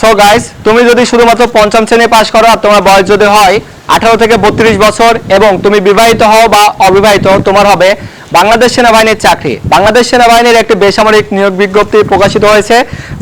So guys তুমি যদি শুধুমাত্র পঞ্চম শ্রেণি পাস করো আর তোমার বয়স যদি হয় আঠারো থেকে বত্রিশ বছর এবং তুমি বিবাহিত হও বা অবিবাহিত, তোমার হবে বাংলাদেশ সেনাবাহিনীর চাকরি। বাংলাদেশ সেনাবাহিনীর একটি বেসামরিক নিয়োগ বিজ্ঞপ্তি প্রকাশিত হয়েছে,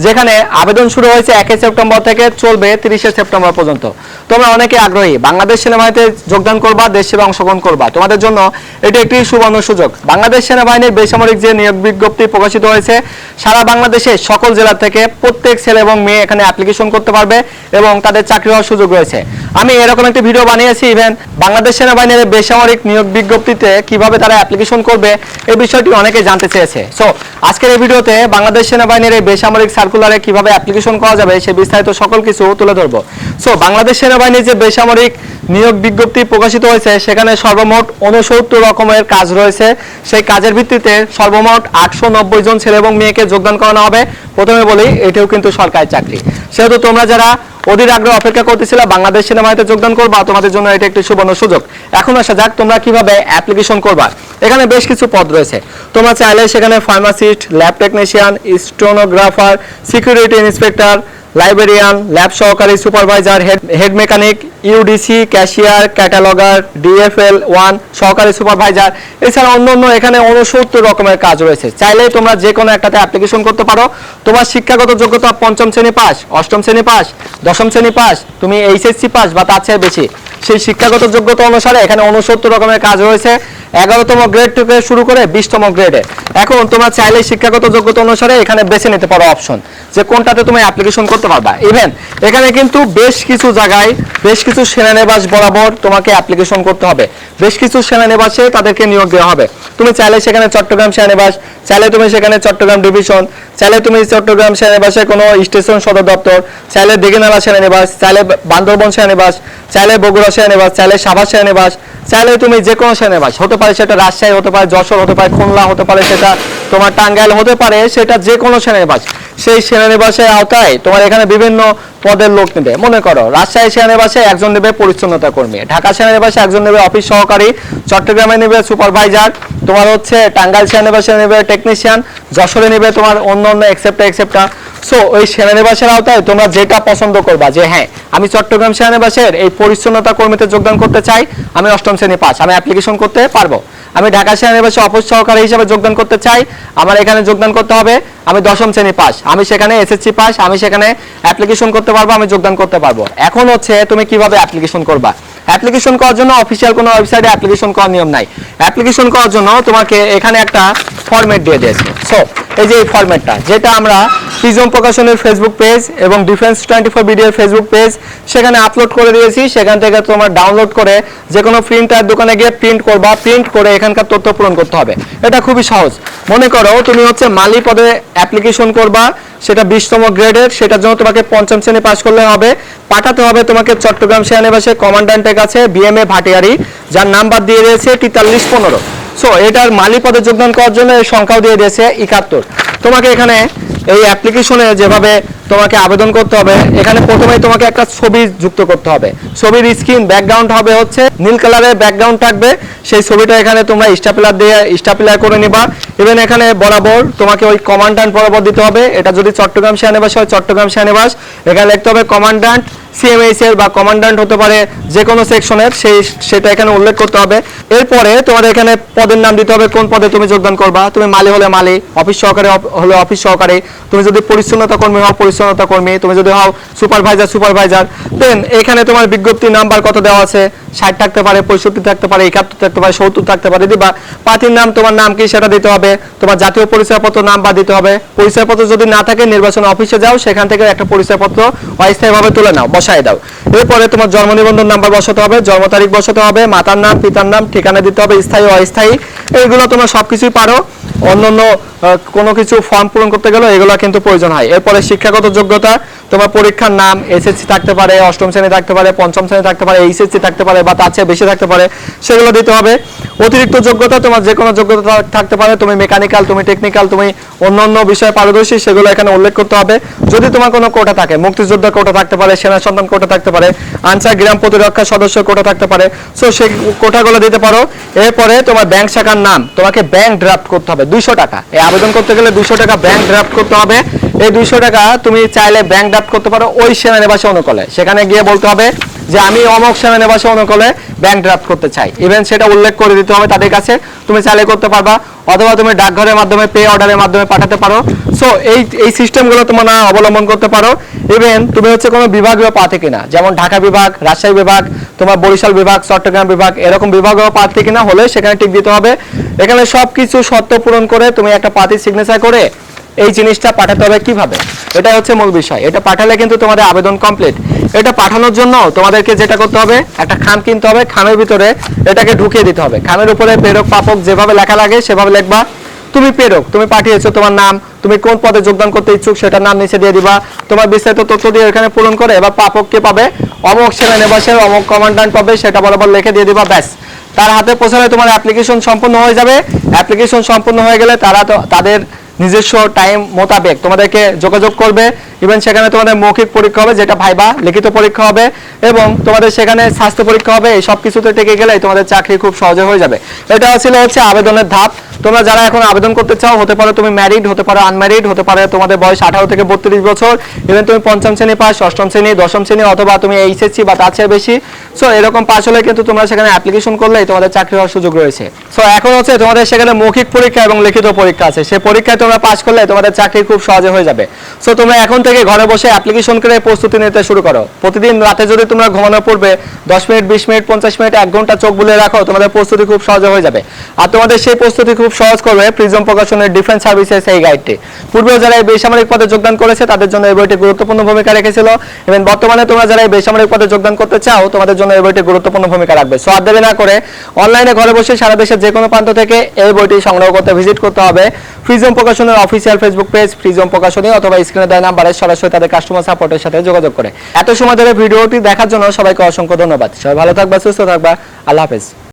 যেখানে আবেদন শুরু হয়েছে একই সেপ্টেম্বর থেকে চলবে তিরিশে সেপ্টেম্বর পর্যন্ত। তোমরা অনেকে আগ্রহী, বাংলাদেশ সেনাবাহিনীতে যোগদান করবা, দেশ সেবা অংশগ্রহণ করবা। তোমাদের জন্য এটি একটি সুবর্ণ সুযোগ। বাংলাদেশ সেনাবাহিনীর বেসামরিক যে নিয়োগ বিজ্ঞপ্তি প্রকাশিত হয়েছে, সারা বাংলাদেশে সকল জেলা থেকে প্রত্যেক ছেলে এবং মেয়ে এখানে অ্যাপ্লিকেশন করতে পারবে এবং তাদের চাকরি হওয়ার সুযোগ রয়েছে। আমি এরকম একটি ভিডিও বানিয়েছি ইভেন বাংলাদেশ সেনাবাহিনীর বেসামরিক নিয়োগ বিজ্ঞপ্তিতে কীভাবে তারা অ্যাপ্লিকেশন করবে এই বিষয়টি অনেকে জানতে চেয়েছে। সো আজকের এই ভিডিওতে বাংলাদেশ সেনাবাহিনীর এই বেসামরিক সার্কুলারে কীভাবে অ্যাপ্লিকেশন করা যাবে সে বিস্তারিত সকল কিছু তুলে ধরবো। সো বাংলাদেশ সেনাবাহিনীর যে বেসামরিক নিয়োগ বিজ্ঞপ্তি প্রকাশিত হয়েছে, সেখানে সর্বমোট উনসত্তর রকমের কাজ রয়েছে। সেই কাজের ভিত্তিতে সর্বমোট আটশো নব্বই জন ছেলে এবং মেয়েকে যোগদান করানো হবে। প্রথমে বলি, এটিও কিন্তু সরকারি চাকরি। সেহেতু তোমরা যারা অধীর আগ্রহ অপেক্ষা করতেছিল, বাংলাদেশ সিনেমাতে যোগদান করবা, তোমাদের জন্য এটা একটি সুবর্ণ সুযোগ। এখন আসা যাক তোমরা কীভাবে অ্যাপ্লিকেশন করবা। এখানে বেশ কিছু পদ রয়েছে। তোমরা চাইলে সেখানে pharmacist lab technician stenographer security inspector librarian lab সহকারী supervisor head mechanic UDC cashier cataloguer DFL one সহকারী সুপারভাইজার এছাড়া অন্য অন্য এখানে উনসত্তর রকমের কাজ রয়েছে। চাইলে তোমরা যে কোনো একটাতে অ্যাপ্লিকেশন করতে পারো। তোমার শিক্ষাগত যোগ্যতা পঞ্চম শ্রেণি পাস, অষ্টম শ্রেণি পাস, দশম শ্রেণি পাস, তুমি এইচএসসি পাস বা তার চেয়ে বেশি। সেই শিক্ষাগত যোগ্যতা অনুসারে এখানে উনসত্তর রকমের কাজ রয়েছে। এগারোতম গ্রেড থেকে শুরু করে বিশতম গ্রেডে এখন তোমরা চাইলে শিক্ষাগত যোগ্যতা অনুসারে এখানে বেছে নিতে পারো অপশন যে কোনটাতে তুমি অ্যাপ্লিকেশন করতে পারবা। ইভেন এখানে কিন্তু বেশ কিছু জায়গায় বেশ কিছু সেনানিবাস বরাবর তোমাকে অ্যাপ্লিকেশন করতে হবে। বেশ কিছু সেনানিবাসে তাদেরকে নিয়োগ দেওয়া হবে। তুমি চাইলে সেখানে চট্টগ্রাম সেনানিবাস, চাইলে তুমি সেখানে চট্টগ্রাম ডিভিশন চাইলে তুমি চট্টগ্রাম সেনানিবাসে কোনো স্টেশন সদর দপ্তর, চাইলে দিঘিনালা সেনানিবাস, চাইলে বান্দরবন সেনানিবাস, চাইলে বগুড়া সেনানিবাস, চাইলে সাভার সেনানিবাস, চাইলে তুমি যে কোনো সেনানিবাস, হতে পারে সেটা রাজশাহী হতে পারে, যশোর হতে পারে, খুলনা হতে পারে, সেটা তোমার টাঙ্গাইল হতে পারে, সেটা যে কোনো সেনানিবাস। সেই সেনানিবাসের আওতায় তোমার এখানে বিভিন্ন পদের লোক নেবে। মনে করো, রাজশাহী সেনানিবাসে একজন নেবে পরিচ্ছন্নতা কর্মী, ঢাকা সেনানিবাসে একজন নেবে অফিস সহকারী, চট্টগ্রামে নেবে সুপারভাইজার তোমার হচ্ছে টাঙ্গাইল সেনানিবাসে নেবে টেকনিশিয়ান যশোরে নেবে তোমার অন্য অন্য এক্সেপ্টা এক্সেপ্টা সো ওই সেনানিবাসের আওতায় তোমরা যেটা পছন্দ করবা যে হ্যাঁ আমি চট্টগ্রাম সেনানিবাসের এই পরিচ্ছন্নতা কর্মীতে যোগদান করতে চাই, আমি অষ্টম শ্রেণি পাস আমি অ্যাপ্লিকেশন করতে পারব। আমি ঢাকা সেনানিবাসে অফিস সহকারী হিসেবে যোগদান করতে চাই, আমার এখানে যোগদান করতে হবে, আমি দশম শ্রেণি পাস আমি সেখানে এসএসসি পাস আমি সেখানে অ্যাপ্লিকেশন করতে পারব, আমি যোগদান করতে পারব। এখন হচ্ছে তুমি কীভাবে অ্যাপ্লিকেশন করবা? অ্যাপ্লিকেশন করার জন্য অফিসিয়াল কোনো ওয়েবসাইটে অ্যাপ্লিকেশন করার নিয়ম নাই। অ্যাপ্লিকেশন করার জন্য তোমাকে এখানে একটা ফরম্যাট দিয়ে দিয়েছে। সো এই যে এই ফরম্যাটটা যেটা আমরা প্রিজম প্রকাশনের ফেসবুক পেজ এবং ডিফেন্স টোয়েন্টি ফোর বিডিওর ফেসবুক পেজ সেখানে আপলোড করে দিয়েছি। সেখান থেকে তোমার ডাউনলোড করে যে কোনো প্রিন্টার দোকানে গিয়ে প্রিন্ট করবা প্রিন্ট করে এখানকার তথ্য পূরণ করতে হবে। এটা খুবই সহজ। মনে করো তুমি হচ্ছে মালি পদে অ্যাপ্লিকেশন করবা, সেটা বিশতম গ্রেডের সেটার জন্য তোমাকে পঞ্চম শ্রেণি পাশ করলে হবে। পাঠাতে হবে তোমাকে চট্টগ্রাম সেনানিবাসে কমান্ড্যান্টের কাছে বিএমএ ভাটিয়ারি, যার নাম্বার দিয়ে দিয়েছে তেতাল্লিশ পনেরো। সো এটার মালিক পদে যোগদান করার জন্য এই সংখ্যাও দিয়ে দিয়েছে একাত্তর। তোমাকে এখানে এই অ্যাপ্লিকেশনে যেভাবে তোমাকে আবেদন করতে হবে। এখানে প্রথমেই তোমাকে একটা ছবি যুক্ত করতে হবে। ছবির স্ক্রিন ব্যাকগ্রাউন্ড হবে হচ্ছে নীল কালারের ব্যাকগ্রাউন্ড থাকবে। সেই ছবিটা এখানে তোমরা স্টাপিলার দিয়ে স্টাপিলার করে নিবা। ইভেন এখানে বরাবর তোমাকে ওই কমান্ডান্ট বরাবর দিতে হবে। এটা যদি চট্টগ্রাম সেনানিবাস হয়, চট্টগ্রাম সেনানিবাস। এখানে লিখতে হবে কমান্ড্যান্ট সিএমএইচ এর বা কমান্ড্যান্ট হতে পারে যে কোনো সেকশনের সেই, সেটা এখানে উল্লেখ করতে হবে। এরপরে তোমার এখানে পদের নাম দিতে হবে, কোন পদে তুমি যোগদান করবা। তুমি মালি হলে মালি, অফিস সহকারী হলে অফিস সহকারী। তুমি যদি পরিচ্ছন্নতা কর্মী হও পরিচ্ছন্নতা কর্মী। তুমি যদি হও সুপারভাইজার সুপারভাইজার দেন এখানে তোমার বিজ্ঞপ্তি নাম্বার কত দেওয়া আছে? ষাট থাকতে পারে, পঁয়ষট্টি থাকতে পারে, একাত্তর থাকতে পারে, সত্তর থাকতে পারে, দিবা। পার্টির নাম, তোমার নাম কি সেটা দিতে হবে? তোমার জাতীয় পরিচয়পত্র নাম্বার দিতে হবে। পরিচয়পত্র যদি না থাকে, নির্বাচন অফিসে যাও, সেখান থেকে একটা পরিচয়পত্র অস্থায়ীভাবে তুলে নাও, বসায় দাও। এরপরে তোমার জন্ম নিবন্ধন নাম্বার বসাতে হবে, জন্ম তারিখ বসাতে হবে, মাতার নাম, পিতার নাম, ঠিকানা দিতে হবে, স্থায়ী অস্থায়ী। এইগুলো তোমরা সবকিছুই পারো। অন্যান্য আহ, কোনো কিছু ফর্ম পূরণ করতে গেলে এগুলো কিন্তু প্রয়োজন হয়। এরপরে শিক্ষাগত যোগ্যতা তোমার পরীক্ষার নাম এসএসসি থাকতে পারে অষ্টম শ্রেণি থাকতে পারে পঞ্চম শ্রেণি থাকতে পারে এইচএসসি থাকতে পারে বা তার চেয়ে বেশি থাকতে পারে সেগুলো দিতে হবে। অতিরিক্ত যোগ্যতা তোমার যে কোনো যোগ্যতা থাকতে পারে তুমি মেকানিক্যাল তুমি টেকনিক্যাল তুমি অন্য অন্য বিষয়ে পারদর্শী সেগুলো এখানে উল্লেখ করতে হবে। যদি তোমার কোনো কোটা থাকে মুক্তিযোদ্ধা কোটা থাকতে পারে সেনা সন্তান কোটা থাকতে পারে আনসার গ্রাম প্রতিরক্ষা সদস্য কোটা থাকতে পারে সো সেই কোটাগুলো দিতে পারো। এরপরে তোমার ব্যাংক শাখা তোমার নাম, তোমাকে ব্যাংক ড্রাফট করতে হবে, দুইশো টাকা। এই আবেদন করতে গেলে দুইশো টাকা ব্যাংক ড্রাফট করতে হবে। এই দুইশো টাকা তুমি চাইলে ব্যাংক ড্রাফট করতে পারো ওই সেনানিবাসী অনুকূলে। সেখানে গিয়ে বলতে হবে যে, আমি অমক সেনানিবাসী অনুকূলে ব্যাংক ড্রাফট করতে চাই। ইভেন সেটা উল্লেখ করে দিতে হবে তাদের কাছে। তুমি চাইলে করতে পারবা, অথবা তুমি ডাকঘরের মাধ্যমে পে অর্ডারের মাধ্যমে পাঠাতে পারো। সো এই এই সিস্টেমগুলো তোমরা অবলম্বন করতে পারো। ইভেন তুমি হচ্ছে কোনো বিভাগীয় পাতে কিনা, যেমন ঢাকা বিভাগ, রাজশাহী বিভাগ তোমার বরিশাল বিভাগ, চট্টগ্রাম বিভাগ, এরকম বিভাগীয় পাতে কিনা হলে সেখানে টিক দিতে হবে। এখানে সবকিছু শর্ত পূরণ করে তুমি একটা পাতি সিগনেচার করে এই জিনিসটা পাঠাতে হবে কীভাবে? এটা হচ্ছে মূল বিষয়। এটা পাঠালে কিন্তু তোমাদের আবেদন কমপ্লিট এটা পাঠানোর জন্য তোমাদেরকে যেটা করতে হবে, একটা খাম কিনতে হবে। খামের ভিতরে এটাকে ঢুকিয়ে দিতে হবে। খামের উপরে প্রেরক পাপক যেভাবে লেখা লাগে সেভাবে লিখবা। তুমি প্রেরক, তুমি পাঠিয়েছো তোমার নাম, তুমি কোন পদে যোগদান করতে ইচ্ছুক সেটার নাম নিচে দিয়ে দিবা। তোমার বিস্তারিত তথ্য দিয়ে এখানে পূরণ করে এবার পাপক কে পাবে? অমক সেনা নিবাসের অমক কমান্ডান্ট পাবে, সেটা বরাবর লিখে দিয়ে দিবা, ব্যাস। তার হাতে পৌঁছালে তোমার অ্যাপ্লিকেশন সম্পূর্ণ হয়ে যাবে। অ্যাপ্লিকেশন সম্পূর্ণ হয়ে গেলে তারা তাদের নিজস্ব টাইম মোতাবেক তোমাদেরকে যোগাযোগ করবে। ইভেন সেখানে তোমাদের মৌখিক পরীক্ষা হবে, যেটা ভাইবা লিখিত পরীক্ষা হবে, এবং তোমাদের সেখানে স্বাস্থ্য পরীক্ষা হবে, এই সব কিছুতে টেকে গেলে তোমাদের চাকরি খুব সহজে হয়ে যাবে। এটা ছিল হচ্ছে আবেদনের ধাপ। তোমরা যারা এখন আবেদন করতে চাও, হতে পারো তুমি ম্যারিড হতে পারো আনম্যারিড হতে পারে তোমাদের বয়স আঠারো থেকে বত্রিশ বছর ইভেন তুমি পঞ্চম শ্রেণি পাস অষ্টম শ্রেণি, দশম শ্রেণি, অথবা তুমি এইচএসসি বা তার চেয়ে বেশি। সো এরকম পাস হলে কিন্তু তোমরা সেখানে অ্যাপ্লিকেশন করলেই তোমাদের চাকরি হওয়ার সুযোগ রয়েছে। সো এখন হচ্ছে তোমাদের সেখানে মৌখিক পরীক্ষা এবং লিখিত পরীক্ষা আছে। সেই পরীক্ষায় তোমরা পাস করলে তোমাদের চাকরি খুব সহজে হয়ে যাবে। সো তোমরা এখন থেকে ঘরে বসে অ্যাপ্লিকেশন করে প্রস্তুতি নিতে শুরু করো। প্রতিদিন রাতে যদি তোমরা ঘুমানোর পূর্বে দশ মিনিট, বিশ মিনিট, পঞ্চাশ মিনিট, এক ঘণ্টা চোখ বুলে রাখো, তোমাদের প্রস্তুতি খুব সহজে হয়ে যাবে। আর তোমাদের সেই প্রস্তুতি খুব সহজ করবে প্রিজম প্রকাশনের ডিফেন্স সার্ভিসেস এই গাইডটি পূর্বেও যারা এই বেসামরিক পদে যোগদান করেছে, তাদের জন্য এই বইটি গুরুত্বপূর্ণ ভূমিকা রেখেছিল। এবং বর্তমানে তোমরা যারা এই বেসামরিক পদে যোগদান করতে চাও, তোমাদের জন্য এই বইটি গুরুত্বপূর্ণ ভূমিকা রাখবে। সো আর দেরি না করে অনলাইনে ঘরে বসে সারা দেশের যে কোনো প্রান্ত থেকে এই বইটি সংগ্রহ করতে ভিজিট করতে হবে। ফ্রিজম প্রকাশনের অফিসিয়াল ফেসবুক পেজ ফ্রিজম প্রকাশনী, অথবা স্ক্রিনে দেওয়া নাম্বারে সরাসরি তাদের কাস্টমার সাপোর্টের সাথে যোগাযোগ করে। এত সময় ধরে ভিডিওটি দেখার জন্য সবাইকে অসংখ্য ধন্যবাদ। সবাই ভালো থাকবা, সুস্থ থাকবা। আল্লাহ হাফেজ।